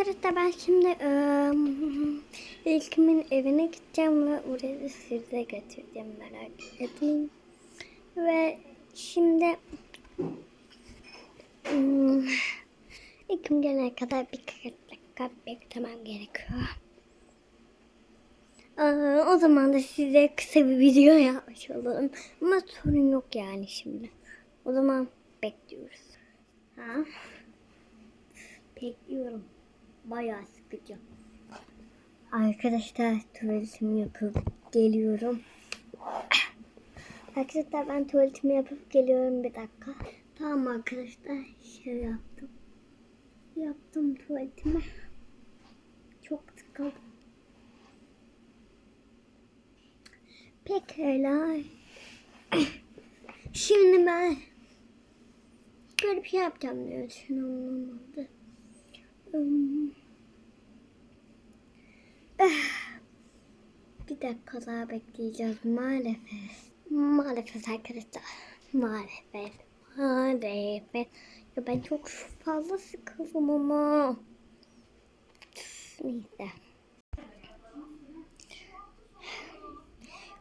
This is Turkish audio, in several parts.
arkadaşlar ben şimdi ıı, ilkimin evine gideceğim ve oraya size götüreceğim merak etmeyin. Ve şimdi ım, ilkim gelene kadar birkaç dakika beklemem gerekiyor. Aa, o zaman da size kısa bir video yapmış olurum. Ama sorun yok yani şimdi. O zaman bekliyoruz. Ha? Bekliyorum. Bayağı sıkıcı. Arkadaşlar tuvaletimi yapıp geliyorum. Arkadaşlar ben tuvaletimi yapıp geliyorum bir dakika. Tamam arkadaşlar şey yaptım. Yaptım tuvaletimi. Çok sıkıldım. Pekala. Şimdi ben böyle bir şey yapacağım diye düşünüyorum. normalde. Bir dakika daha bekleyeceğiz maalesef. Maalesef arkadaşlar. Maalesef. Maalesef. Ya ben çok fazla sıkıldım ama. Neyse.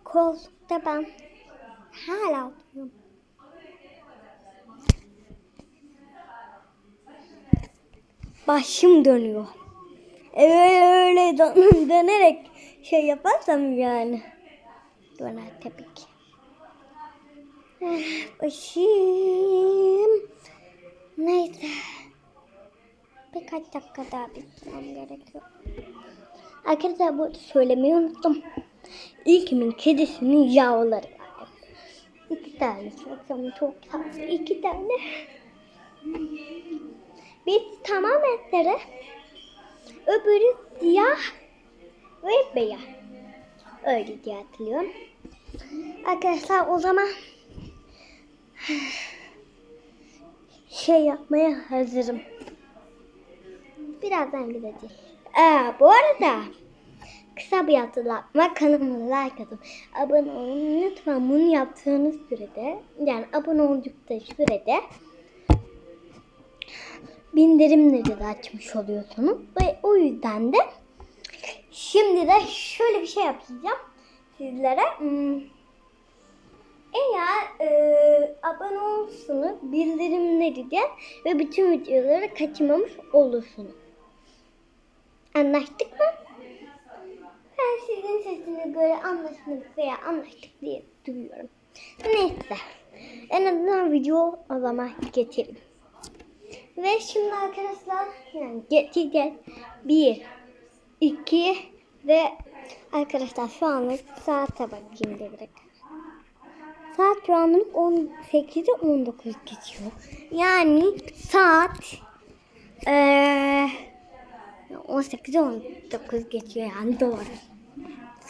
Koltukta ben hala oturuyorum. Başım dönüyor. Öyle öyle dön- dönerek şey yaparsam yani. Döner tabii ki. Eh, Başım. Neyse. Birkaç dakika daha beklemem gerekiyor. Arkadaşlar bu söylemeyi unuttum. İlkimin kedisinin yavruları var. İki tane çok çok tatlı. iki tane. Bir tamamen sarı. Öbürü siyah ve beyaz. Öyle diye hatırlıyorum. Arkadaşlar o zaman şey yapmaya hazırım. Birazdan gideceğiz. Ee, bu arada kısa bir hatırlatma kanalıma like atıp abone olun. Lütfen bunu yaptığınız sürede yani abone oldukları sürede bildirimleri de açmış oluyorsunuz. Ve o yüzden de şimdi de şöyle bir şey yapacağım sizlere. Hmm, Eğer e, abone olursunuz bildirimleri de ve bütün videoları kaçırmamış olursunuz. Anlaştık mı? Ben sizin sesine göre anlaşmadık veya anlaştık diye duyuyorum. Neyse. En azından video o zaman geçelim. Ve şimdi arkadaşlar yani geçeceğiz. Bir, iki ve arkadaşlar şu anlık saate bakayım direkt. Saat şu anlık 18'e 19 geçiyor. Yani saat eee 18'e 19 geçiyor yani doğru.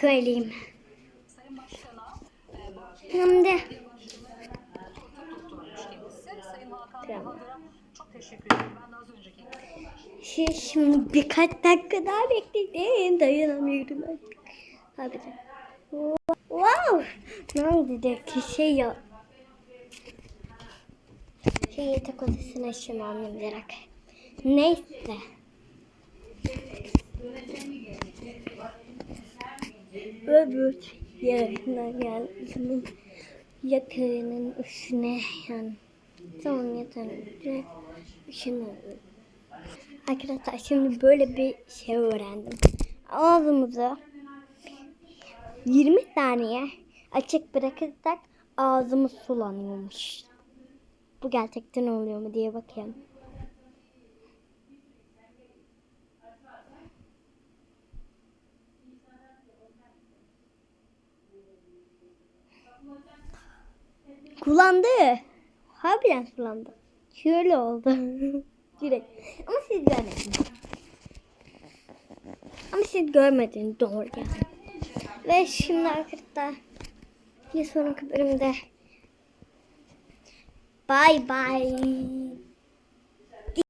Söyleyeyim. Hem de Tamam. Çok teşekkür ederim. Ben de az önceki Şey, şimdi birkaç dakika daha bekleyin. Dayanamıyorum artık. Abi de. Wow. Ne oldu de ki şey ya. Şey yatak odasına ışınlandım direkt. Neyse. Öbür yerinden geldim. Yakının üstüne yani. Yatağın üstüne ışınlanıyorum. Arkadaşlar şimdi böyle bir şey öğrendim. Ağzımızı 20 saniye açık bırakırsak ağzımız sulanıyormuş. Bu gerçekten oluyor mu diye bakayım. Kullandı. Harbiden sulandı. Şöyle oldu. Direkt. Ama siz görmediniz. Ama siz görmediniz doğru yani. Ve şimdi arkadaşlar bir sonraki bölümde bye bye.